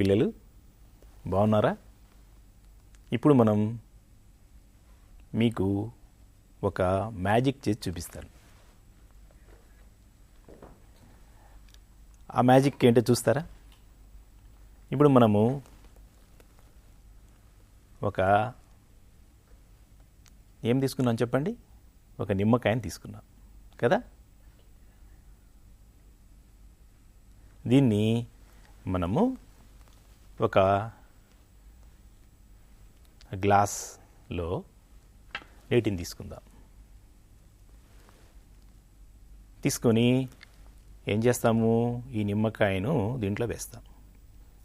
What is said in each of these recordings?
పిల్లలు బాగున్నారా? ఇప్పుడు మనం మీకు ఒక మ్యాజిక్ చేసి చూపిస్తాను. ఆ మ్యాజిక్ ఏంటో చూస్తారా? ఇప్పుడు మనము ఒక ఏం తీసుకున్నాం చెప్పండి? ఒక నిమ్మకాయని తీసుకున్నాం కదా? దీన్ని మనము ఒక గ్లాస్లో నీటిని తీసుకుందాం. తీసుకొని ఏం చేస్తాము? ఈ నిమ్మకాయను దీంట్లో వేస్తాం.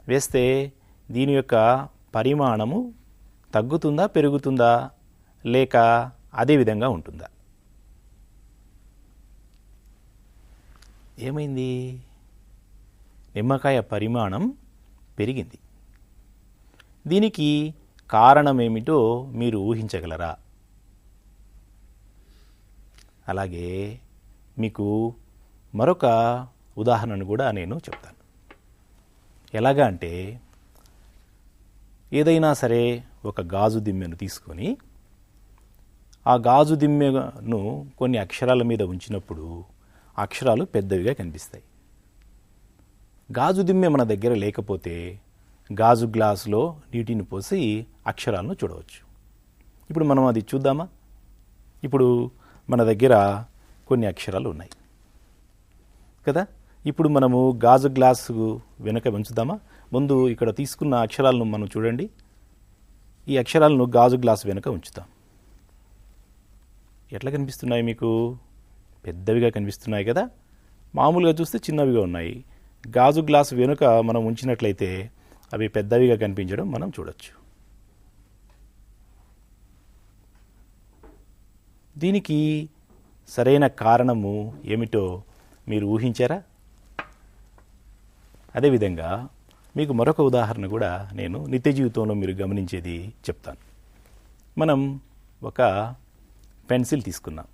వేస్తే దీని యొక్క పరిమాణము తగ్గుతుందా పెరుగుతుందా? లేక అదే విధంగా ఉంటుందా? ఏమైంది? నిమ్మకాయ పరిమాణం పెరిగింది. దీనికి కారణమేమిటో మీరు ఊహించగలరా? అలాగే మీకు మరొక ఉదాహరణను కూడా నేను చెప్తాను. ఎలాగా అంటే ఏదైనా సరే ఒక గాజు దిమ్మెను తీసుకొని ఆ గాజు దిమ్మెను కొన్ని అక్షరాల మీద ఉంచినప్పుడు అక్షరాలు పెద్దవిగా కనిపిస్తాయి. గాజు దిమ్మె మన దగ్గర లేకపోతే గాజు గ్లాసులో నీటిని పోసి అక్షరాలను చూడవచ్చు. ఇప్పుడు మనం అది చూద్దామా? ఇప్పుడు మన దగ్గర కొన్ని అక్షరాలు ఉన్నాయి. కదా? ఇప్పుడు మనము గాజు గ్లాసు వెనుక ఉంచుదామా? ముందు ఇక్కడ తీసుకున్న అక్షరాలను మనం చూడండి. ఈ అక్షరాలను గాజు గ్లాసు వెనుక ఉంచుతాం. ఎట్లా కనిపిస్తున్నాయి మీకు? పెద్దవిగా కనిపిస్తున్నాయి కదా? మామూలుగా చూస్తే చిన్నవిగా ఉన్నాయి. గాజు గ్లాసు వెనుక మనం ఉంచినట్లయితే అవి పెద్దవిగా కనిపించడం మనం చూడొచ్చు. దీనికి సరైన కారణము ఏమిటో మీరు ఊహించారా? అదేవిధంగా మీకు మరొక ఉదాహరణ కూడా నేను నిత్య జీవితంలో మీరు గమనించేది చెప్తాను. మనం ఒక పెన్సిల్ తీసుకున్నాం.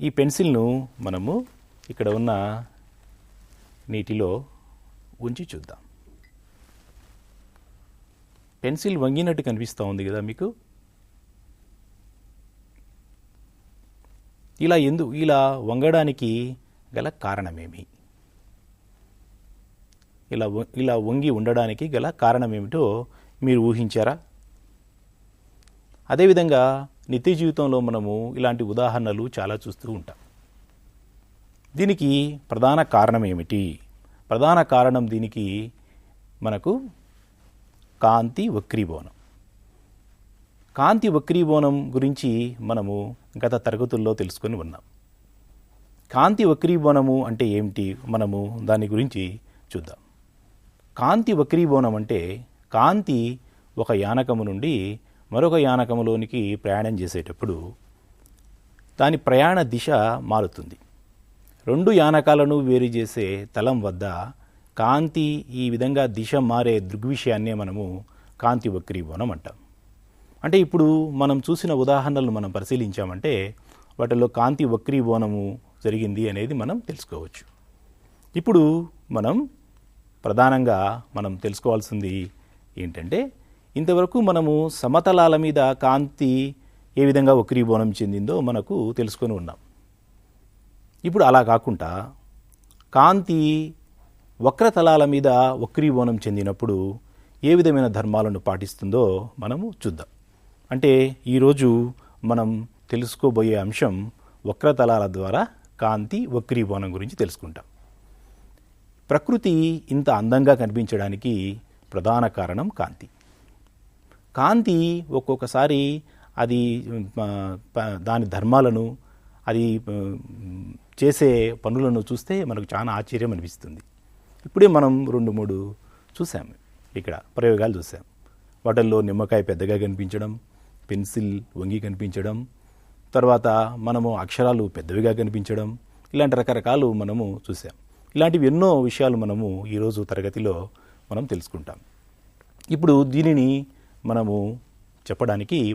ఈ పెన్సిల్ను మనము ఇక్కడ ఉన్న నీటిలో ఉంచి చూద్దాం. పెన్సిల్ వంగినట్టు కనిపిస్తూ ఉంది కదా మీకు? ఇలా ఎందు ఇలా వంగడానికి గల కారణమేమి? ఇలా ఇలా వంగి ఉండడానికి గల కారణమేమిటో మీరు ఊహించారా? అదేవిధంగా నిత్య జీవితంలో మనము ఇలాంటి ఉదాహరణలు చాలా చూస్తూ ఉంటాం. దీనికి ప్రధాన కారణం ఏమిటి? ప్రధాన కారణం దీనికి మనకు కాంతి వక్రీభవనం. కాంతి వక్రీభవనం గురించి మనము గత తరగతుల్లో తెలుసుకొని ఉన్నాం. కాంతి వక్రీభవనము అంటే ఏమిటి? మనము దాని గురించి చూద్దాం. కాంతి వక్రీభవనం అంటే కాంతి ఒక యానకము నుండి మరొక యానకములోనికి ప్రయాణం చేసేటప్పుడు దాని ప్రయాణ దిశ మారుతుంది. రెండు యానకాలను వేరు చేసే తలం వద్ద కాంతి ఈ విధంగా దిశ మారే దృగ్విషయాన్నే మనము కాంతి వక్రీభవనం అంటాం. అంటే ఇప్పుడు మనం చూసిన ఉదాహరణలు మనం పరిశీలించామంటే వాటిలో కాంతి వక్రీభవనము జరిగింది అనేది మనం తెలుసుకోవచ్చు. ఇప్పుడు మనం ప్రధానంగా మనం తెలుసుకోవాల్సింది ఏంటంటే ఇంతవరకు మనము సమతలాల మీద కాంతి ఏ విధంగా వక్రీభవనం చెందిందో మనకు తెలుసుకొని ఉన్నాం. ఇప్పుడు అలా కాకుండా కాంతి వక్రతలాల మీద వక్రీభవనం చెందినప్పుడు ఏ విధమైన ధర్మాలను పాటిస్తుందో మనము చూద్దాం. అంటే ఈరోజు మనం తెలుసుకోబోయే అంశం వక్రతలాల ద్వారా కాంతి వక్రీభవనం గురించి తెలుసుకుంటాం. ప్రకృతి ఇంత అందంగా కనిపించడానికి ప్రధాన కారణం కాంతి. కాంతి ఒక్కొక్కసారి అది దాని ధర్మాలను అది చేసే పనులను చూస్తే మనకు చాలా ఆశ్చర్యం అనిపిస్తుంది. ఇప్పుడే మనం రెండు మూడు చూసాం. ఇక్కడ ప్రయోగాలు చూసాం. వాటిల్లో నిమ్మకాయ పెద్దగా కనిపించడం పెన్సిల్ వంగి కనిపించడం తర్వాత మనము అక్షరాలు పెద్దవిగా కనిపించడం ఇలాంటి రకరకాలు మనము చూసాం. ఇలాంటివి ఎన్నో విషయాలు మనము ఈరోజు తరగతిలో మనం తెలుసుకుంటాం. ఇప్పుడు దీనిని మనము చెప్పడానికి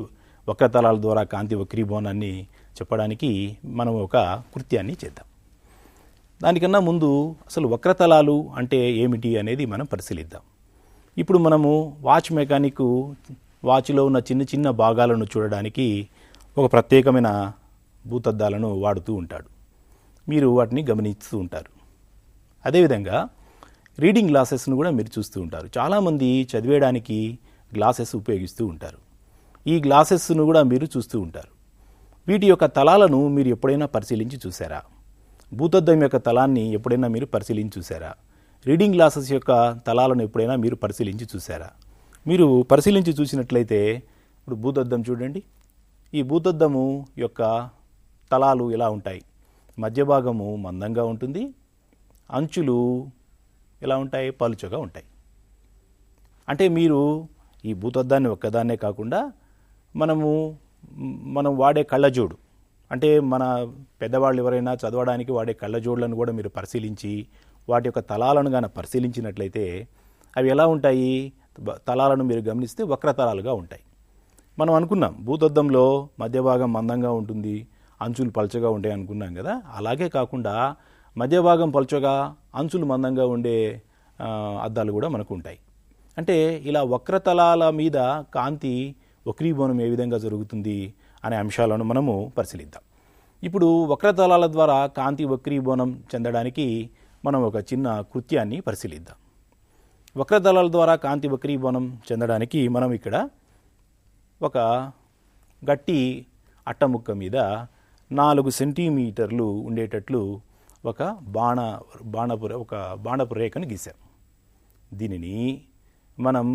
వక్రతలాల ద్వారా కాంతి వక్రీభవనాన్ని చెప్పడానికి మనం ఒక కృత్యాన్ని చేద్దాం. దానికన్నా ముందు అసలు వక్రతలాలు అంటే ఏమిటి అనేది మనం పరిశీలిద్దాం. ఇప్పుడు మనము వాచ్ మెకానిక్ వాచ్లో ఉన్న చిన్న చిన్న భాగాలను చూడడానికి ఒక ప్రత్యేకమైన భూతద్దాలను వాడుతూ ఉంటాడు. మీరు వాటిని గమనిస్తూ ఉంటారు. అదేవిధంగా రీడింగ్ గ్లాసెస్ను కూడా మీరు చూస్తూ ఉంటారు. చాలామంది చదివేయడానికి గ్లాసెస్ ఉపయోగిస్తూ ఉంటారు. ఈ గ్లాసెస్ను కూడా మీరు చూస్తూ ఉంటారు. వీటి యొక్క తలాలను మీరు ఎప్పుడైనా పరిశీలించి చూసారా భూతద్దం యొక్క తలాన్ని ఎప్పుడైనా మీరు పరిశీలించి చూసారా రీడింగ్ గ్లాసెస్ యొక్క తలాలను ఎప్పుడైనా మీరు పరిశీలించి చూసారా మీరు పరిశీలించి చూసినట్లయితే ఇప్పుడు భూతద్దం చూడండి. ఈ భూతద్దము యొక్క తలాలు ఇలా ఉంటాయి? మధ్య భాగము మందంగా ఉంటుంది అంచులు ఎలా ఉంటాయి? పలుచగా ఉంటాయి. అంటే మీరు ఈ భూతద్దాన్ని ఒక్కదాన్నే కాకుండా మనము మనం వాడే కళ్ళజోడు. అంటే మన పెద్దవాళ్ళు ఎవరైనా చదవడానికి వాడే కళ్ళజోడులను కూడా మీరు పరిశీలించి వాటి యొక్క తలాలను కానీ పరిశీలించినట్లయితే అవి ఎలా ఉంటాయి? తలాలను మీరు గమనిస్తే వక్రతలాలుగా ఉంటాయి. మనం అనుకున్నాం భూతద్దంలో మధ్య భాగం మందంగా ఉంటుంది అంచులు పలచగా ఉంటాయి అనుకున్నాం కదా? అలాగే కాకుండా మధ్య భాగం పల్చగా అంచులు మందంగా ఉండే అద్దాలు కూడా మనకు ఉంటాయి. అంటే ఇలా వక్రతలాల మీద కాంతి వక్రీభవనం ఏ విధంగా జరుగుతుంది అనే అంశాలను మనము పరిశీలిద్దాం. ఇప్పుడు వక్రతలాల ద్వారా కాంతి వక్రీభవనం చెందడానికి మనం ఒక చిన్న కృత్యాన్ని పరిశీలిద్దాం. వక్రతలాల ద్వారా కాంతి వక్రీభవనం చెందడానికి మనం ఇక్కడ ఒక గట్టి అట్టముక్క మీద నాలుగు సెంటీమీటర్లు ఉండేటట్లు ఒక బాణ బాణపు ఒక బాణపు రేఖను గీసాం దీనిని మనం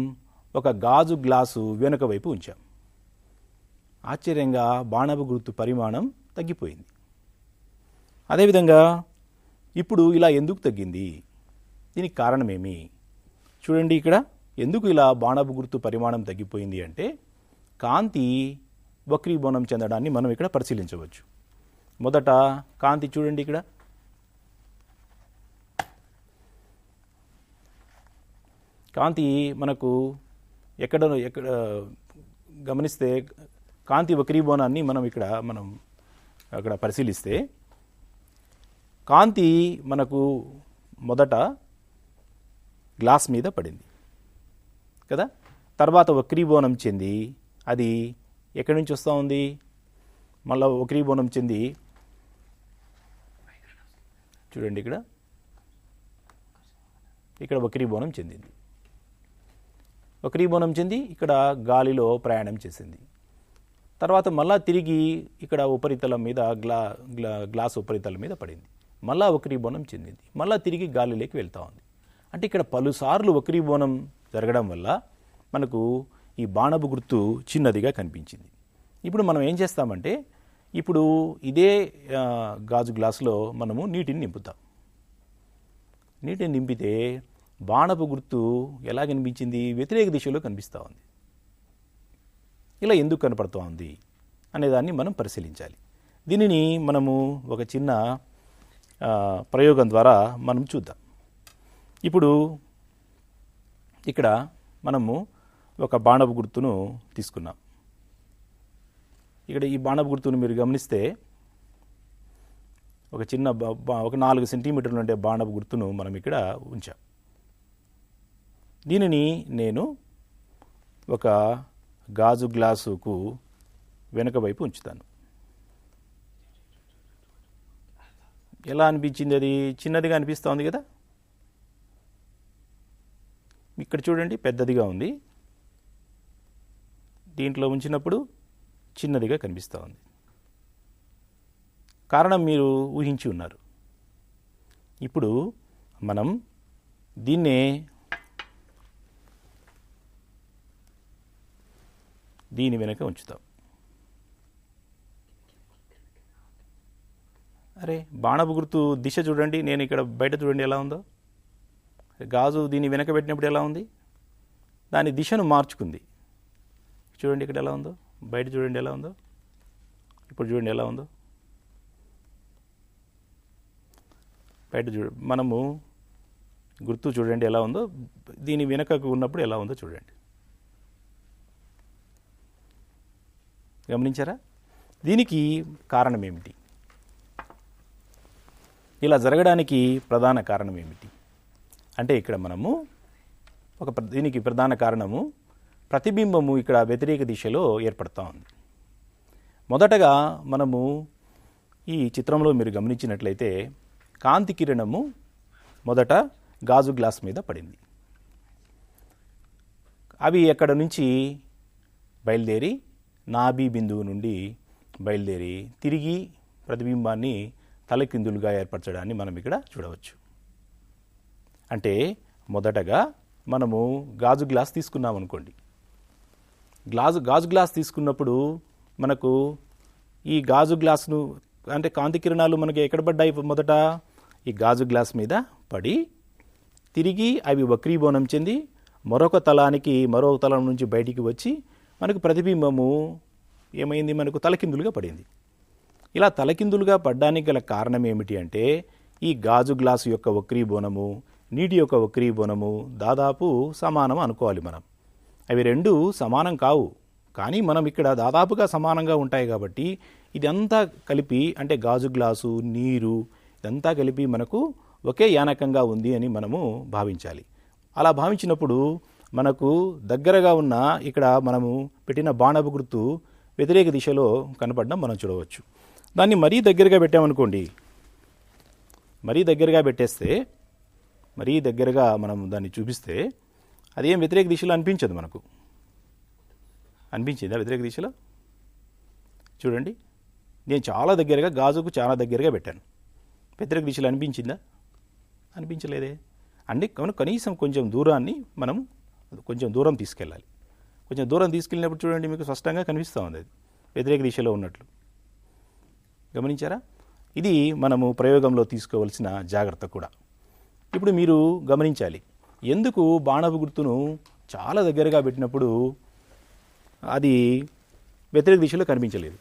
ఒక గాజు గ్లాసు వెనుక వైపు ఉంచాం. ఆశ్చర్యంగా బాణపు గుర్తు పరిమాణం తగ్గిపోయింది. అదేవిధంగా ఇప్పుడు ఇలా ఎందుకు తగ్గింది? దీనికి కారణమేమి? చూడండి ఇక్కడ ఎందుకు ఇలా బాణపు గుర్తు పరిమాణం తగ్గిపోయింది అంటే కాంతి వక్రీభవనం చెందడాన్ని మనం ఇక్కడ పరిశీలించవచ్చు. మొదట కాంతి చూడండి ఇక్కడ. కాంతి మనకు ఎక్కడ ఎక్కడ గమనిస్తే కాంతి వక్రీభవనాన్ని మనం ఇక్కడ మనం అక్కడ పరిశీలిస్తే కాంతి మనకు మొదట గ్లాస్ మీద పడింది. కదా? తర్వాత వక్రీభవనం చెంది అది ఎక్కడి నుంచి వస్తూ ఉంది? మళ్ళీ వక్రీభవనం చెంది చూడండి ఇక్కడ. ఇక్కడ వక్రీభవనం చెందింది. వక్రీభవనం చెంది ఇక్కడ గాలిలో ప్రయాణం చేసింది. తర్వాత మళ్ళా తిరిగి ఇక్కడ ఉపరితలం మీద గ్లా గ్లా గ్లాస్ ఉపరితలం మీద పడింది. మళ్ళా వక్రీభవనం చెందింది. మళ్ళా తిరిగి గాలిలోకి వెళ్తూ ఉంది. అంటే ఇక్కడ పలుసార్లు వక్రీభవనం జరగడం వల్ల మనకు ఈ బాణపు గుర్తు చిన్నదిగా కనిపించింది. ఇప్పుడు మనం ఏం చేస్తామంటే ఇప్పుడు ఇదే గాజు గ్లాసులో మనము నీటిని నింపుతాం. నీటిని నింపితే బాణపు గుర్తు ఎలా కనిపించింది వ్యతిరేక దిశలో కనిపిస్తూ ఉంది. ఇలా ఎందుకు కనపడుతూ ఉంది అనేదాన్ని మనం పరిశీలించాలి. దీనిని మనము ఒక చిన్న ప్రయోగం ద్వారా మనం చూద్దాం. ఇప్పుడు ఇక్కడ మనము ఒక బాణపు గుర్తును తీసుకున్నాం. ఇక్కడ ఈ బాణపు గుర్తును మీరు గమనిస్తే ఒక చిన్న ఒక నాలుగు సెంటీమీటర్లు ఉండే బాణపు గుర్తును మనం ఇక్కడ ఉంచాం. దీనిని నేను ఒక గాజు గ్లాసుకు వెనుక వైపు ఉంచుతాను. ఎలా అనిపించింది అది? చిన్నదిగా అనిపిస్తోంది కదా? ఇక్కడ చూడండి పెద్దదిగా ఉంది. దీంట్లో ఉంచినప్పుడు చిన్నదిగా కనిపిస్తూ ఉంది. కారణం మీరు ఊహించి ఉన్నారు. ఇప్పుడు మనం దీన్నే దీని వెనక ఉంచుతాం. అరే బాణపు గుర్తు దిశ చూడండి నేను ఇక్కడ బయట చూడండి ఎలా ఉందో. గాజు దీన్ని వెనక పెట్టినప్పుడు ఎలా ఉంది? దాని దిశను మార్చుకుంది. చూడండి ఇక్కడ ఎలా ఉందో. బయట చూడండి ఎలా ఉందో. ఇప్పుడు చూడండి ఎలా ఉందో. బయట చూడ మనము గుర్తు చూడండి ఎలా ఉందో. దీని వెనకకు ఉన్నప్పుడు ఎలా ఉందో చూడండి. గమనించారా? దీనికి కారణం ఏమిటి? ఇలా జరగడానికి ప్రధాన కారణం ఏమిటి? అంటే ఇక్కడ మనము ఒక ప్ర- దీనికి ప్రధాన కారణము ప్రతిబింబము ఇక్కడ వ్యతిరేక దిశలో ఏర్పడతా ఉంది. మొదటగా మనము ఈ చిత్రంలో మీరు గమనించినట్లయితే కాంతి కిరణము మొదట గాజు గ్లాస్ మీద పడింది. అవి ఎక్కడ నుంచి బయలుదేరి నాభి బిందువు నుండి బయలుదేరి తిరిగి ప్రతిబింబాన్ని తలకిందులుగా ఏర్పరచడాన్ని మనం ఇక్కడ చూడవచ్చు. అంటే మొదటగా మనము గాజు గ్లాస్ తీసుకున్నాం అనుకోండి. గ్లాసు గాజు గ్లాస్ తీసుకున్నప్పుడు మనకు ఈ గాజు గ్లాసును అంటే కాంతి కిరణాలు మనకి ఎక్కడ పడ్డాయి మొదట? ఈ గాజు గ్లాస్ మీద పడి తిరిగి అవి వక్రీభవనం చెంది మరొక తలానికి మరొక తలం నుంచి బయటికి వచ్చి మనకు ప్రతిబింబము ఏమైంది? మనకు తలకిందులుగా పడింది. ఇలా తలకిందులుగా పడ్డానికి గల కారణం ఏమిటి అంటే ఈ గాజు గ్లాసు యొక్క వక్రీభవనము నీటి యొక్క వక్రీభవనము దాదాపు సమానం అనుకోవాలి మనం. అవి రెండు సమానం కావు. కానీ మనం ఇక్కడ దాదాపుగా సమానంగా ఉంటాయి కాబట్టి ఇదంతా కలిపి అంటే గాజు గ్లాసు నీరు ఇదంతా కలిపి మనకు ఒకే యానకంగా ఉంది అని మనము భావించాలి. అలా భావించినప్పుడు మనకు దగ్గరగా ఉన్న ఇక్కడ మనము పెట్టిన బాణపు గుర్తు వ్యతిరేక దిశలో కనపడడం మనం చూడవచ్చు. దాన్ని మరీ దగ్గరగా పెట్టామనుకోండి మరీ దగ్గరగా పెట్టేస్తే మరీ దగ్గరగా మనం దాన్ని చూపిస్తే అదేం వ్యతిరేక దిశలో అనిపించదు మనకు. అనిపించిందా వ్యతిరేక దిశలో? చూడండి నేను చాలా దగ్గరగా గాజుకు చాలా దగ్గరగా పెట్టాను. వ్యతిరేక దిశలో అనిపించిందా? అనిపించలేదే. అంటే కనుక కనీసం కొంచెం దూరాన్ని మనం కొంచెం దూరం తీసుకెళ్ళాలి. కొంచెం దూరం తీసుకెళ్ళినప్పుడు చూడండి మీకు స్పష్టంగా కనిపిస్తూ ఉంది అది. వ్యతిరేక దిశలో ఉన్నట్లు. గమనించారా? ఇది మనము ప్రయోగంలో తీసుకోవలసిన జాగ్రత్త కూడా. ఇప్పుడు మీరు గమనించాలి. ఎందుకు బాణపు గుర్తును చాలా దగ్గరగా పెట్టినప్పుడు అది వ్యతిరేక దిశలో కనిపించలేదు?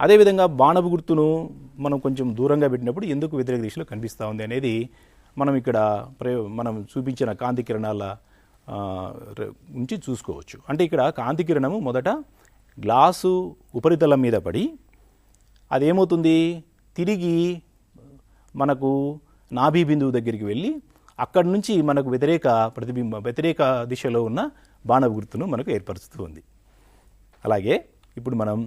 అదేవిధంగా బాణపు గుర్తును మనం కొంచెం దూరంగా పెట్టినప్పుడు ఎందుకు వ్యతిరేక దిశలో కనిపిస్తూ ఉంది అనేది మనం ఇక్కడ ప్రయో మనం చూపించిన కాంతి కిరణాల నుంచి చూసుకోవచ్చు. అంటే ఇక్కడ కాంతి కిరణము మొదట గ్లాసు ఉపరితలం మీద పడి అదేమవుతుంది? తిరిగి మనకు నాభి బిందువు దగ్గరికి వెళ్ళి అక్కడి నుంచి మనకు వ్యతిరేక ప్రతిబింబ వ్యతిరేక దిశలో ఉన్న బాణ గుర్తును మనకు ఏర్పరుస్తూ ఉంది. అలాగే ఇప్పుడు మనం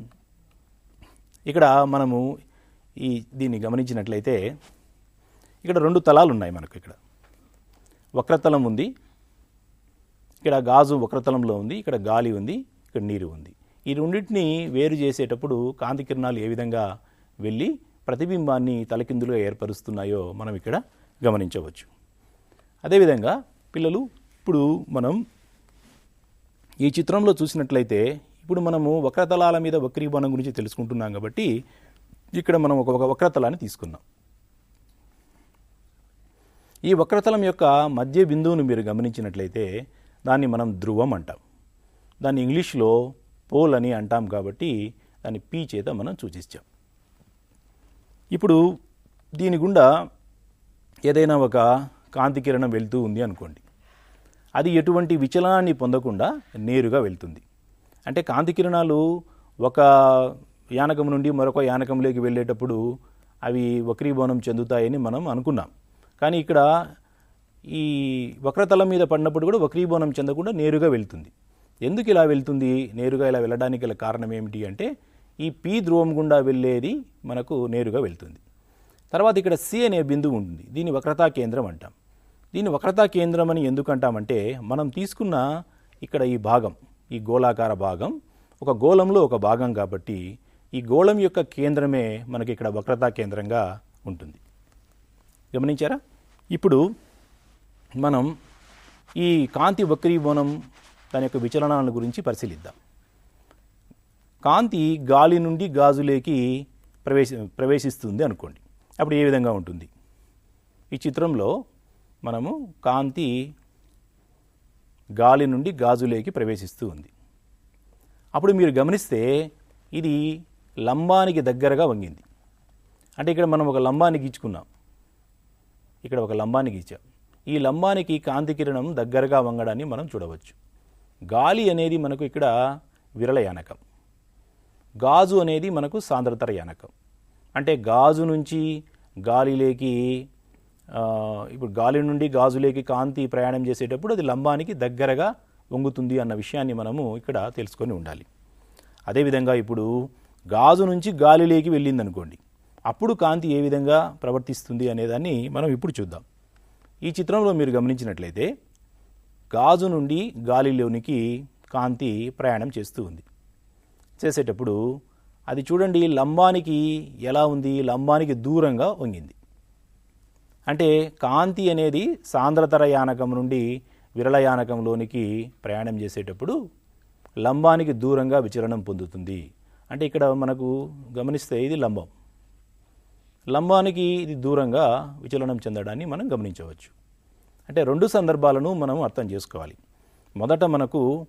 ఇక్కడ మనము ఈ దీన్ని గమనించినట్లయితే ఇక్కడ రెండు తలాలు ఉన్నాయి మనకు ఇక్కడ. వక్రతలం ఉంది ఇక్కడ గాజు వక్రతలంలో ఉంది ఇక్కడ గాలి ఉంది ఇక్కడ నీరు ఉంది. ఈ రెండింటిని వేరు చేసేటప్పుడు కాంతి కిరణాలు ఏ విధంగా వెళ్ళి ప్రతిబింబాన్ని తలకిందులుగా ఏర్పరుస్తున్నాయో మనం ఇక్కడ గమనించవచ్చు. అదేవిధంగా పిల్లలు ఇప్పుడు మనం ఈ చిత్రంలో చూసినట్లయితే ఇప్పుడు మనము వక్రతలాల మీద వక్రీభవనం గురించి తెలుసుకుంటున్నాం కాబట్టి ఇక్కడ మనం ఒక వక్రతలాన్ని తీసుకున్నాం ఈ వక్రతలం యొక్క మధ్య బిందువును మీరు గమనించినట్లయితే దాన్ని మనం ధ్రువం అంటాం. దాన్ని ఇంగ్లీష్లో పోల్ అని అంటాం కాబట్టి దాన్ని పీ చేత మనం సూచించాం ఇప్పుడు దీని గుండా ఏదైనా ఒక కాంతి కిరణం వెళ్తూ ఉంది అనుకోండి. అది ఎటువంటి విచలనాన్ని పొందకుండా నేరుగా వెళ్తుంది. అంటే కాంతి కిరణాలు ఒక యానకం నుండి మరొక యానకంలోకి వెళ్ళేటప్పుడు అవి వక్రీభవనం చెందుతాయని మనం అనుకున్నాం. కానీ ఇక్కడ ఈ వక్రతలం మీద పడినప్పుడు కూడా వక్రీభవనం చెందకుండా నేరుగా వెళ్తుంది. ఎందుకు ఇలా వెళ్తుంది? నేరుగా ఇలా వెళ్ళడానికి గల కారణం ఏమిటి అంటే ఈ పి ధ్రువం గుండా వెళ్ళేది మనకు నేరుగా వెళ్తుంది. తర్వాత ఇక్కడ సి అనే బిందువు ఉంటుంది. దీన్ని వక్రతా కేంద్రం అంటాం. దీన్ని వక్రతా కేంద్రం అని ఎందుకు అంటామంటే మనం తీసుకున్న ఇక్కడ ఈ భాగం ఈ గోళాకార భాగం ఒక గోళంలో ఒక భాగం కాబట్టి ఈ గోళం యొక్క కేంద్రమే మనకి ఇక్కడ వక్రతా కేంద్రంగా ఉంటుంది. గమనించారా? ఇప్పుడు మనం ఈ కాంతి వక్రీభవనం దాని యొక్క విచలనాల గురించి పరిశీలిద్దాం. కాంతి గాలి నుండి గాజులేకి ప్రవేశ ప్రవేశిస్తుంది అనుకోండి. అప్పుడు ఏ విధంగా ఉంటుంది? ఈ చిత్రంలో మనము కాంతి గాలి నుండి గాజులేకి ప్రవేశిస్తూ ఉంది. అప్పుడు మీరు గమనిస్తే ఇది లంబానికి దగ్గరగా వంగింది. అంటే ఇక్కడ మనం ఒక లంబాన్ని గీచుకున్నాం. ఇక్కడ ఒక లంబాన్ని గీచాం ఈ లంబానికి కాంతి కిరణం దగ్గరగా వంగడాన్ని మనం చూడవచ్చు. గాలి అనేది మనకు ఇక్కడ విరళ యానకం. గాజు అనేది మనకు సాంద్రతర యానకం. అంటే గాజు నుంచి గాలిలోకి ఇప్పుడు గాలి నుండి గాజులోకి కాంతి ప్రయాణం చేసేటప్పుడు అది లంబానికి దగ్గరగా వంగుతుంది అన్న విషయాన్ని మనము ఇక్కడ తెలుసుకొని ఉండాలి. అదేవిధంగా ఇప్పుడు గాజు నుంచి గాలిలోకి వెళ్ళిందనుకోండి. అప్పుడు కాంతి ఏ విధంగా ప్రవర్తిస్తుంది అనేదాన్ని మనం ఇప్పుడు చూద్దాం. ఈ చిత్రంలో మీరు గమనించినట్లయితే గాజు నుండి గాలిలోనికి కాంతి ప్రయాణం చేస్తూ ఉంది. చేసేటప్పుడు అది చూడండి లంబానికి ఎలా ఉంది లంబానికి దూరంగా వంగింది. అంటే కాంతి అనేది సాంద్రతర యానకం నుండి విరళయానకంలోనికి ప్రయాణం చేసేటప్పుడు లంబానికి దూరంగా విచలనం పొందుతుంది. అంటే ఇక్కడ మనకు గమనిస్తే ఇది లంబం. లంబానికి ఇది దూరంగా విచలనం చెందడాన్ని మనం గమనించవచ్చు. అంటే రెండు సందర్భాలను మనం అర్థం చేసుకోవాలి. మొదట మనకు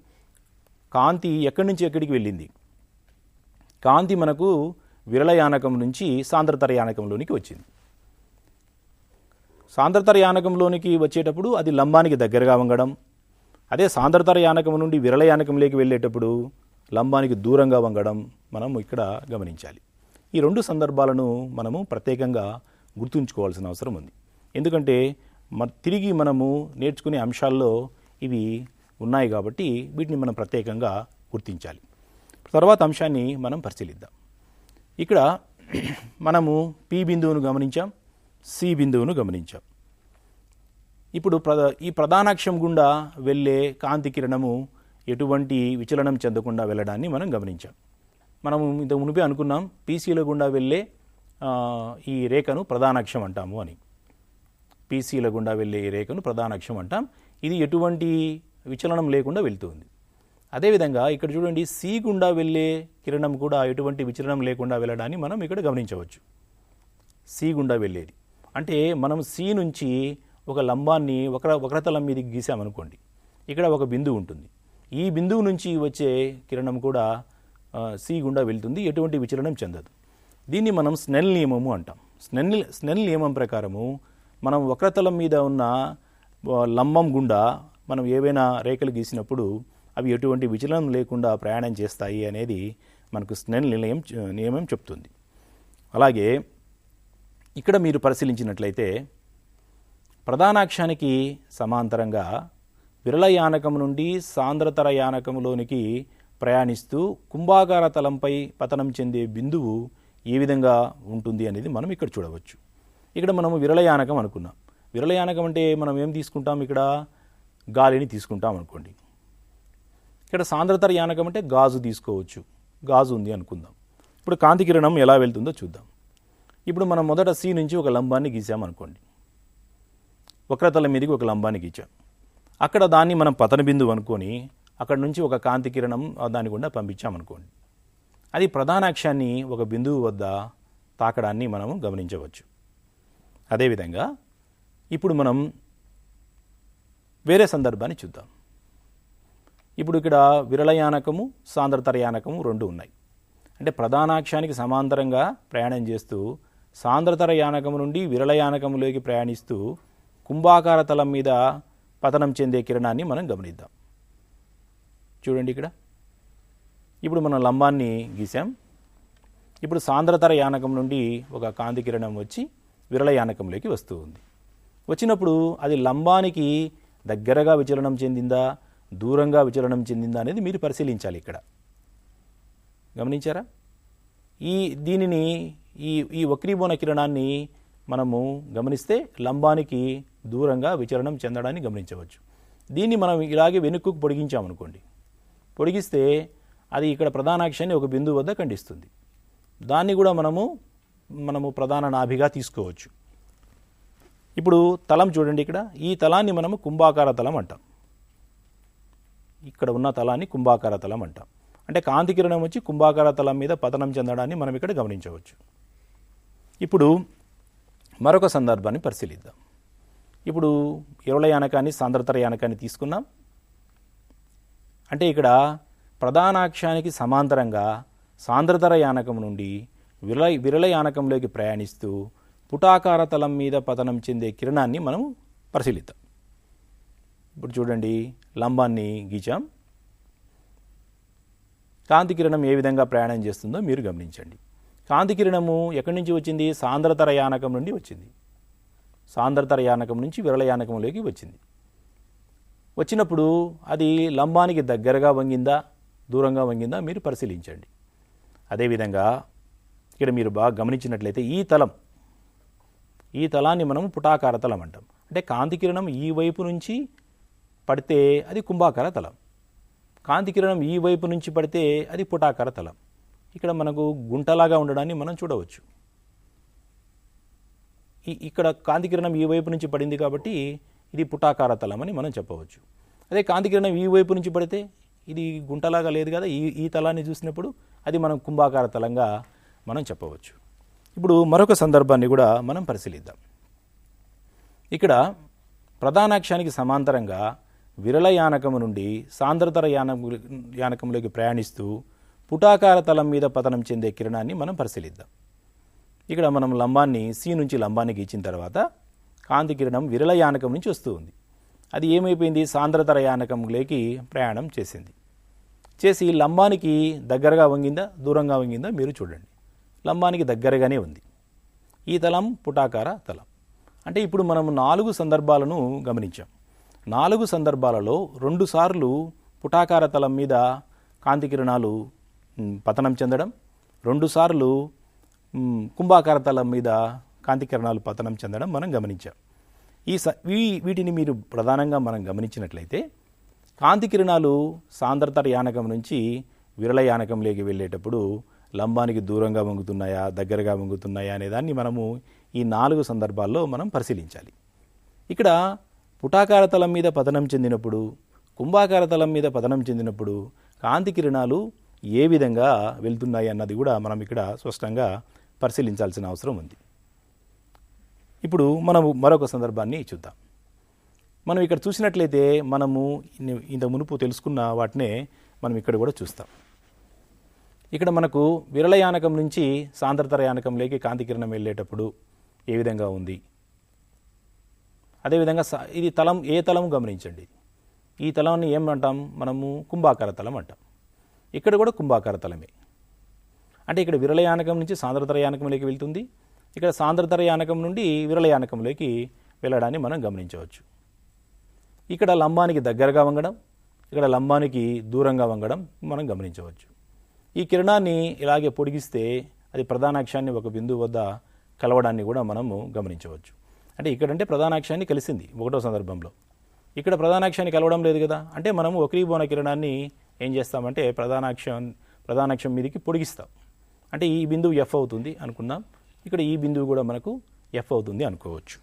కాంతి ఎక్కడి నుంచి ఎక్కడికి వెళ్ళింది? కాంతి మనకు విరళ యానకం నుంచి సాంద్రతర యానకంలోనికి వచ్చింది. సాంద్రతర యానకంలోనికి వచ్చేటప్పుడు అది లంబానికి దగ్గరగా వంగడం అదే సాంద్రతర యానకం నుండి విరళయానకంలోకి వెళ్ళేటప్పుడు లంబానికి దూరంగా వంగడం మనం ఇక్కడ గమనించాలి. ఈ రెండు సందర్భాలను మనము ప్రత్యేకంగా గుర్తుంచుకోవాల్సిన అవసరం ఉంది. ఎందుకంటే మ తిరిగి మనము నేర్చుకునే అంశాల్లో ఇవి ఉన్నాయి కాబట్టి వీటిని మనం ప్రత్యేకంగా గుర్తించాలి. తర్వాత అంశాన్ని మనం పరిశీలిద్దాం. ఇక్కడ మనము పి బిందువును గమనించాం సి బిందువును గమనించాం. ఇప్పుడు ప్ర ఈ ప్రధానాక్షం గుండా వెళ్ళే కాంతి కిరణము ఎటువంటి విచలనం చెందకుండా వెళ్ళడాన్ని మనం గమనించాం. మనం ఇంత మునిపే అనుకున్నాం పీసీల గుండా వెళ్ళే ఈ రేఖను ప్రధానాక్షం అంటాము అని. పీసీల గుండా వెళ్ళే ఈ రేఖను ప్రధానాక్షం అంటాం. ఇది ఎటువంటి విచలనం లేకుండా వెళ్తుంది. అదేవిధంగా ఇక్కడ చూడండి సి గుండా వెళ్ళే కిరణం కూడా ఎటువంటి విచలనం లేకుండా వెళ్ళడాన్ని మనం ఇక్కడ గమనించవచ్చు. సి గుండా వెళ్ళేది. అంటే మనం సి నుంచి ఒక లంబాన్ని వక్ర వక్రతలం మీదకి గీసామనుకోండి. ఇక్కడ ఒక బిందువు ఉంటుంది. ఈ బిందువు నుంచి వచ్చే కిరణం కూడా సి గుండా వెళ్తుంది. ఎటువంటి విచలనం చెందదు. దీన్ని మనం స్నెల్ నియమము అంటాం. స్నెల్ స్నెల్ నియమం ప్రకారము మనం వక్రతలం మీద ఉన్న లంబం గుండా మనం ఏవైనా రేఖలు గీసినప్పుడు అవి ఎటువంటి విచలనం లేకుండా ప్రయాణం చేస్తాయి అనేది మనకు స్నెల్ నిలయం నియమం చెప్తుంది. అలాగే ఇక్కడ మీరు పరిశీలించినట్లయితే ప్రధానాక్షానికి సమాంతరంగా విరళ యానకం నుండి సాంద్రతర యానకంలోనికి ప్రయాణిస్తూ కుంభాకార తలంపై పతనం చెందే బిందువు ఏ విధంగా ఉంటుంది అనేది మనం ఇక్కడ చూడవచ్చు. ఇక్కడ మనము విరళ యానకం అనుకున్నాం. విరళ యానకం అంటే మనం ఏం తీసుకుంటాం? ఇక్కడ గాలిని తీసుకుంటాం అనుకోండి. ఇక్కడ సాంద్రతర యానకం అంటే గాజు తీసుకోవచ్చు. గాజు ఉంది అనుకుందాం. ఇప్పుడు కాంతి కిరణం ఎలా వెళ్తుందో చూద్దాం. ఇప్పుడు మనం మొదట సి నుంచి ఒక లంబాన్ని గీసామనుకోండి వక్రతల మీదకి ఒక లంబాన్ని గీచాం. అక్కడ దాన్ని మనం పతన బిందువు అనుకొని అక్కడ నుంచి ఒక కాంతి కిరణం దాని గుండా పంపించామనుకోండి. అది ప్రధానాక్షాన్ని ఒక బిందువు వద్ద తాకడాన్ని మనం గమనించవచ్చు. అదేవిధంగా ఇప్పుడు మనం వేరే సందర్భాన్ని చూద్దాం. ఇప్పుడు ఇక్కడ విరళయానకము సాంద్రతరయానకము రెండు ఉన్నాయి. అంటే ప్రధానాక్షానికి సమాంతరంగా ప్రయాణం చేస్తూ సాంద్రతర యానకము నుండి విరళయానకములోకి ప్రయాణిస్తూ కుంభాకార తలం మీద పతనం చెందే కిరణాన్ని మనం గమనిద్దాం. చూడండి ఇక్కడ. ఇప్పుడు మనం లంబాన్ని గీసాం. ఇప్పుడు సాంద్రతర యానకం నుండి ఒక కాంతి కిరణం వచ్చి విరళ యానకంలోకి వస్తూ ఉంది. వచ్చినప్పుడు అది లంబానికి దగ్గరగా విచలనం చెందిందా దూరంగా విచలనం చెందిందా అనేది మీరు పరిశీలించాలి ఇక్కడ. గమనించారా? ఈ దీనిని ఈ ఈ వక్రీబోన కిరణాన్ని మనము గమనిస్తే లంబానికి దూరంగా విచలనం చెందడాన్ని గమనించవచ్చు. దీన్ని మనం ఇలాగే వెనుక్కు పొడిగించామనుకోండి. పొడిగిస్తే అది ఇక్కడ ప్రధానాక్షాన్ని ఒక బిందువు వద్ద ఖండిస్తుంది. దాన్ని కూడా మనము మనము ప్రధాన నాభిగా తీసుకోవచ్చు. ఇప్పుడు తలం చూడండి ఇక్కడ. ఈ తలాన్ని మనము కుంభాకార తలం అంటాం. ఇక్కడ ఉన్న తలాన్ని కుంభాకార తలం అంటాం. అంటే కాంతి కిరణం వచ్చి కుంభాకార తలం మీద పతనం చెందడాన్ని మనం ఇక్కడ గమనించవచ్చు. ఇప్పుడు మరొక సందర్భాన్ని పరిశీలిద్దాం. ఇప్పుడు ఇరవై యానకాన్ని సాంద్రతర యానకాన్ని తీసుకున్నాం. అంటే ఇక్కడ ప్రధానాక్షానికి సమాంతరంగా సాంద్రతర యానకం నుండి విరళ విరళ యానకంలోకి ప్రయాణిస్తూ పుటాకార తలం మీద పతనం చెందే కిరణాన్ని మనం పరిశీలిద్దాం. ఇప్పుడు చూడండి లంబాన్ని గీచాం. కాంతి కిరణం ఏ విధంగా ప్రయాణం చేస్తుందో మీరు గమనించండి. కాంతి కిరణము ఎక్కడి నుంచి వచ్చింది? సాంద్రతర యానకం నుండి వచ్చింది. సాంద్రతర యానకం నుంచి విరళ యానకంలోకి వచ్చింది. వచ్చినప్పుడు అది లంబానికి దగ్గరగా వంగిందా దూరంగా వంగిందా మీరు పరిశీలించండి. అదేవిధంగా ఇక్కడ మీరు బాగా గమనించినట్లయితే ఈ తలం ఈ తలాన్ని మనం పుటాకార తలం అంటాం. అంటే కాంతి కిరణం ఈ వైపు నుంచి పడితే అది కుంభాకార తలం. కాంతి కిరణం ఈ వైపు నుంచి పడితే అది పుటాకార తలం. ఇక్కడ మనకు గుంటలాగా ఉండడాన్ని మనం చూడవచ్చు. ఇక్కడ కాంతి కిరణం ఈ వైపు నుంచి పడింది కాబట్టి ఇది పుటాకార తలం అని మనం చెప్పవచ్చు. అదే కాంతి కిరణం ఈ వైపు నుంచి పడితే ఇది గుంటలాగా లేదు కదా ఈ ఈ తలాన్ని చూసినప్పుడు అది మనం కుంభాకార తలంగా మనం చెప్పవచ్చు. ఇప్పుడు మరొక సందర్భాన్ని కూడా మనం పరిశీలిద్దాం. ఇక్కడ ప్రధానాక్షానికి సమాంతరంగా విరళ యానకము నుండి సాంద్రతర యాన యానకంలోకి ప్రయాణిస్తూ పుటాకార తలం మీద పతనం చెందే కిరణాన్ని మనం పరిశీలిద్దాం. ఇక్కడ మనం లంబాన్ని సి నుంచి లంబానికి ఇచ్చిన తర్వాత కాంతి కిరణం విరళ యానకం నుంచి వస్తూ ఉంది. అది ఏమైపోయింది? సాంద్రతర యానకంలోకి ప్రయాణం చేసింది. చేసి లంబానికి దగ్గరగా వంగిందా? దూరంగా వంగిందా? మీరు చూడండి. లంబానికి దగ్గరగానే ఉంది. ఈ తలం పుటాకార తలం. అంటే ఇప్పుడు మనం నాలుగు సందర్భాలను గమనించాం. నాలుగు సందర్భాలలో రెండుసార్లు పుటాకార తలం మీద కాంతి కిరణాలు పతనం చెందడం రెండుసార్లు కుంభాకార తలం మీద కాంతి కిరణాలు పతనం చెందడం మనం గమనించాం. ఈ స వీ- వీటిని మీరు ప్రధానంగా మనం గమనించినట్లయితే కాంతి కిరణాలు సాంద్రత యానకం నుంచి విరళ యానకంలోకి వెళ్ళేటప్పుడు లంబానికి దూరంగా వంగుతున్నాయా దగ్గరగా వంగుతున్నాయా అనే దాన్ని మనము ఈ నాలుగు సందర్భాల్లో మనం పరిశీలించాలి. ఇక్కడ పుటాకార తలం మీద పతనం చెందినప్పుడు కుంభాకార తలం మీద పతనం చెందినప్పుడు కాంతి కిరణాలు ఏ విధంగా వెళ్తున్నాయి అన్నది కూడా మనం ఇక్కడ స్పష్టంగా పరిశీలించాల్సిన అవసరం ఉంది. ఇప్పుడు మనము మరొక సందర్భాన్ని చూద్దాం. మనం ఇక్కడ చూసినట్లయితే మనము ఇంత మునుపు తెలుసుకున్న వాటినే మనం ఇక్కడ కూడా చూస్తాం. ఇక్కడ మనకు విరళయానకం నుంచి సాంద్రతర యానకంలోకి కాంతి కిరణం వెళ్ళేటప్పుడు ఏ విధంగా ఉంది? అదేవిధంగా స- ఇది తలం ఏ తలం గమనించండి. ఈ తలాన్ని ఏమంటాం? మనము కుంభాకార తలం అంటాం. ఇక్కడ కూడా కుంభాకార తలమే. అంటే ఇక్కడ విరళయానకం నుంచి సాంద్రతర యానకంలోకి వెళ్తుంది. ఇక్కడ సాంద్రతర యానకం నుండి విరళ యానకంలోకి వెళ్ళడాన్ని మనం గమనించవచ్చు. ఇక్కడ లంబానికి దగ్గరగా వంగడం ఇక్కడ లంబానికి దూరంగా వంగడం మనం గమనించవచ్చు. ఈ కిరణాన్ని ఇలాగే పొడిగిస్తే అది ప్రధానాక్షాన్ని ఒక బిందువు వద్ద కలవడాన్ని కూడా మనము గమనించవచ్చు. అంటే ఇక్కడంటే ప్రధానాక్షాన్ని కలిసింది ఒకటో సందర్భంలో. ఇక్కడ ప్రధానాక్షాన్ని కలవడం లేదు కదా? అంటే మనము ఒకరీబోన కిరణాన్ని ఏం చేస్తామంటే ప్రధానాక్షం ప్రధానాక్షం మీదకి పొడిగిస్తాం. అంటే ఈ బిందువు ఎఫ్ అవుతుంది అనుకుందాం. ఇక్కడ ఈ బిందువు కూడా మనకు ఎఫ్ అవుతుంది అనుకోవచ్చు.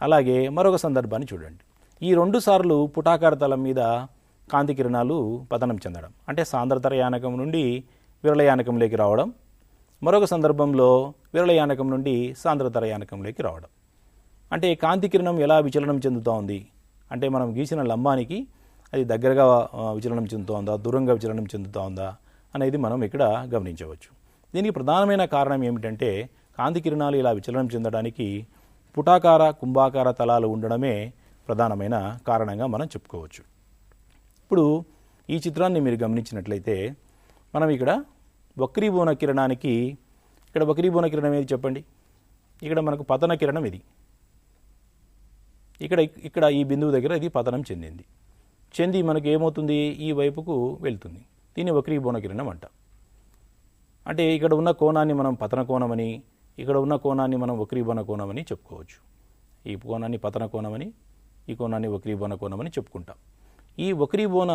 అలాగే మరొక సందర్భాన్ని చూడండి. ఈ రెండు సార్లు పుటాకార తలం మీద కాంతి కిరణాలు పతనం చెందడం అంటే సాంద్రతర యానకం నుండి విరళయానకంలోకి రావడం మరొక సందర్భంలో విరళయానకం నుండి సాంద్రతర యానకంలోకి రావడం. అంటే కాంతి కిరణం ఎలా విచలనం చెందుతూ ఉంది అంటే మనం గీసిన లంబానికి అది దగ్గరగా విచలనం చెందుతూ ఉందా దూరంగా విచలనం చెందుతూ ఉందా అనేది మనం ఇక్కడ గమనించవచ్చు. దీనికి ప్రధానమైన కారణం ఏమిటంటే కాంతి కిరణాలు ఇలా విచలనం చెందడానికి పుటాకార కుంభాకార తలాలు ఉండడమే ప్రధానమైన కారణంగా మనం చెప్పుకోవచ్చు. ఇప్పుడు ఈ చిత్రాన్ని మీరు గమనించినట్లయితే మనం ఇక్కడ వక్రీభువన కిరణానికి ఇక్కడ వక్రీభువన కిరణం ఏది చెప్పండి? ఇక్కడ మనకు పతన కిరణం ఇది. ఇక్కడ ఇక్కడ ఈ బిందువు దగ్గర ఇది పతనం చెందింది. చెంది మనకు ఏమవుతుంది ఈ వైపుకు వెళ్తుంది. దీన్ని వక్రీభువన కిరణం అంటాం. అంటే ఇక్కడ ఉన్న కోణాన్ని మనం పతన కోణమని ఇక్కడ ఉన్న కోణాన్ని మనం వక్రీభవన కోణమని చెప్పుకోవచ్చు. ఈ కోణాన్ని పతన కోణమని ఈ కోణాన్ని వక్రీభవన కోణమని చెప్పుకుంటాం. ఈ వక్రీభవన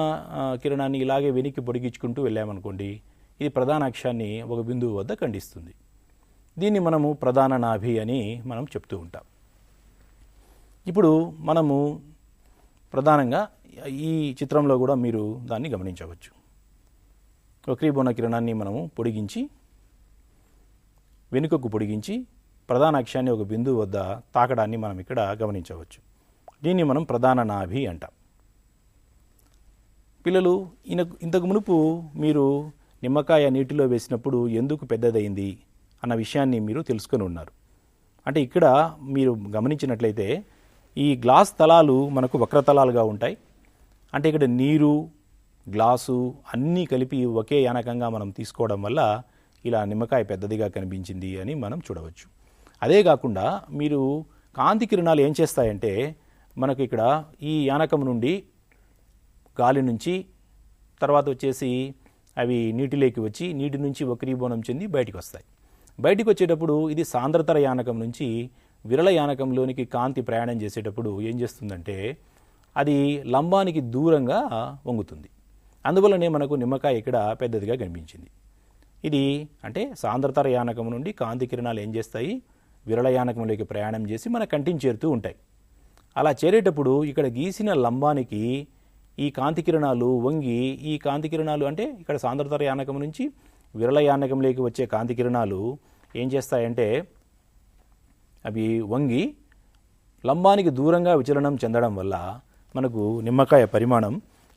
కిరణాన్ని ఇలాగే వెనక్కి పొడిగించుకుంటూ వెళ్ళామనుకోండి ఇది ప్రధాన అక్షాన్ని ఒక బిందువు వద్ద ఖండిస్తుంది. దీన్ని మనము ప్రధాన నాభి అని మనం చెప్తూ ఉంటాం. ఇప్పుడు మనము ప్రధానంగా ఈ చిత్రంలో కూడా మీరు దాన్ని గమనించవచ్చు. వక్రీభవన కిరణాన్ని మనము పొడిగించి వెనుకకు పొడిగించి ప్రధాన అక్షాన్ని ఒక బిందువు వద్ద తాకడాన్ని మనం ఇక్కడ గమనించవచ్చు. దీన్ని మనం ప్రధాన నాభి అంటాం. పిల్లలు ఈయన ఇంతకు మునుపు మీరు నిమ్మకాయ నీటిలో వేసినప్పుడు ఎందుకు పెద్దదైంది అన్న విషయాన్ని మీరు తెలుసుకొని ఉన్నారు. అంటే ఇక్కడ మీరు గమనించినట్లయితే ఈ గ్లాస్ తలాలు మనకు వక్రతలాలుగా ఉంటాయి. అంటే ఇక్కడ నీరు గ్లాసు అన్నీ కలిపి ఒకే యానకంగా మనం తీసుకోవడం వల్ల ఇలా నిమ్మకాయ పెద్దదిగా కనిపించింది అని మనం చూడవచ్చు. అదే కాకుండా మీరు కాంతి కిరణాలు ఏం చేస్తాయంటే మనకు ఇక్కడ ఈ యానకం నుండి గాలి నుంచి తర్వాత వచ్చేసి అవి నీటిలోకి వచ్చి నీటి నుంచి వక్రీభవనం చెంది బయటికి వస్తాయి. బయటికి వచ్చేటప్పుడు ఇది సాంద్రతర యానకం నుంచి విరళ యానకంలోనికి కాంతి ప్రయాణం చేసేటప్పుడు ఏం చేస్తుందంటే అది లంబానికి దూరంగా వంగుతుంది. అందువల్లనే మనకు నిమ్మకాయ ఇక్కడ పెద్దదిగా కనిపించింది. ఇది అంటే సాంద్రతర యానకం నుండి కాంతి కిరణాలు ఏం చేస్తాయి? విరళ యానకంలోకి ప్రయాణం చేసి మన కంటిని చేరుతూ ఉంటాయి. అలా చేరేటప్పుడు ఇక్కడ గీసిన లంబానికి ఈ కాంతి కిరణాలు వంగి ఈ కాంతి కిరణాలు అంటే ఇక్కడ సాంద్రతర యానకం నుంచి విరళ యానకంలోకి వచ్చే కాంతి కిరణాలు ఏం చేస్తాయంటే అవి వంగి లంబానికి దూరంగా విచలనం చెందడం వల్ల మనకు నిమ్మకాయ పరిమాణం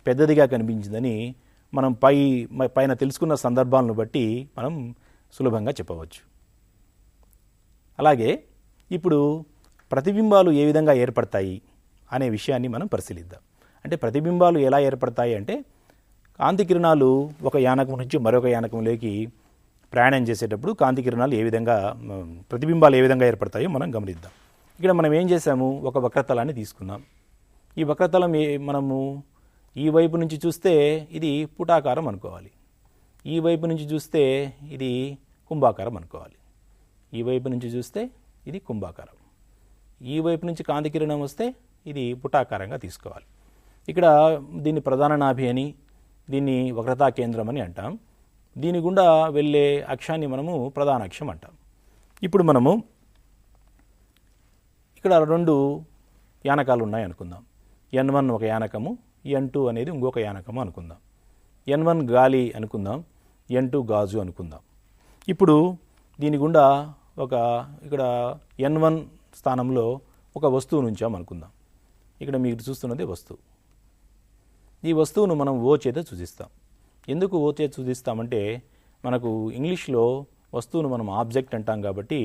పెద్దదిగా కనిపించిందని మనం పై పైన తెలుసుకున్న సందర్భాలను బట్టి మనం సులభంగా చెప్పవచ్చు. అలాగే ఇప్పుడు ప్రతిబింబాలు ఏ విధంగా ఏర్పడతాయి అనే విషయాన్ని మనం పరిశీలిద్దాం. అంటే ప్రతిబింబాలు ఎలా ఏర్పడతాయి అంటే కాంతి కిరణాలు ఒక యానకం నుంచి మరొక యానకంలోకి ప్రయాణం చేసేటప్పుడు కాంతి కిరణాలు ఏ విధంగా ప్రతిబింబాలు ఏ విధంగా ఏర్పడతాయో మనం గమనిద్దాం. ఇక్కడ మనం ఏం చేసాము ఒక వక్రతలాన్ని తీసుకున్నాం ఈ వక్రతలం ఏ మనము ఈ వైపు నుంచి చూస్తే ఇది పుటాకారం అనుకోవాలి. ఈ వైపు నుంచి చూస్తే ఇది కుంభాకారం అనుకోవాలి. ఈ వైపు నుంచి చూస్తే ఇది కుంభాకారం. ఈ వైపు నుంచి కాంతి కిరణం వస్తే ఇది పుటాకారంగా తీసుకోవాలి. ఇక్కడ దీన్ని ప్రధాన నాభి అని దీన్ని వక్రతా కేంద్రం అని అంటాం. దీని గుండా వెళ్ళే అక్షాన్ని మనము ప్రధాన అక్షం అంటాం. ఇప్పుడు మనము ఇక్కడ రెండు యానకాలు ఉన్నాయి అనుకుందాం. ఎన్ వన్ ఒక యానకము ఎన్ టూ అనేది ఇంకొక యానకం అనుకుందాం. ఎన్ వన్ గాలి అనుకుందాం ఎన్ టూ గాజు అనుకుందాం. ఇప్పుడు దీని గుండా ఒక ఇక్కడ ఎన్ వన్ స్థానంలో ఒక వస్తువును ఉంచాం అనుకుందాం. ఇక్కడ మీరు చూస్తున్నది వస్తువు. ఈ వస్తువును మనం ఓ చేత సూచిస్తాం. ఎందుకు ఓ చేత సూచిస్తామంటే మనకు ఇంగ్లీష్లో వస్తువును మనం ఆబ్జెక్ట్ అంటాం కాబట్టి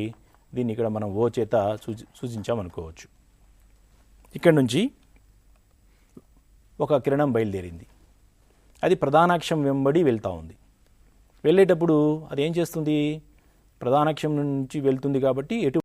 దీన్ని ఇక్కడ మనం ఓ చేత సూచి సూచించామనుకోవచ్చు ఇక్కడ నుంచి ఒక కిరణం బయలుదేరింది. అది ప్రధానాక్షం వెంబడి వెళ్తూ ఉంది. వెళ్ళేటప్పుడు అది ఏం చేస్తుంది? ప్రధానాక్షం నుంచి వెళ్తుంది కాబట్టి ఎటు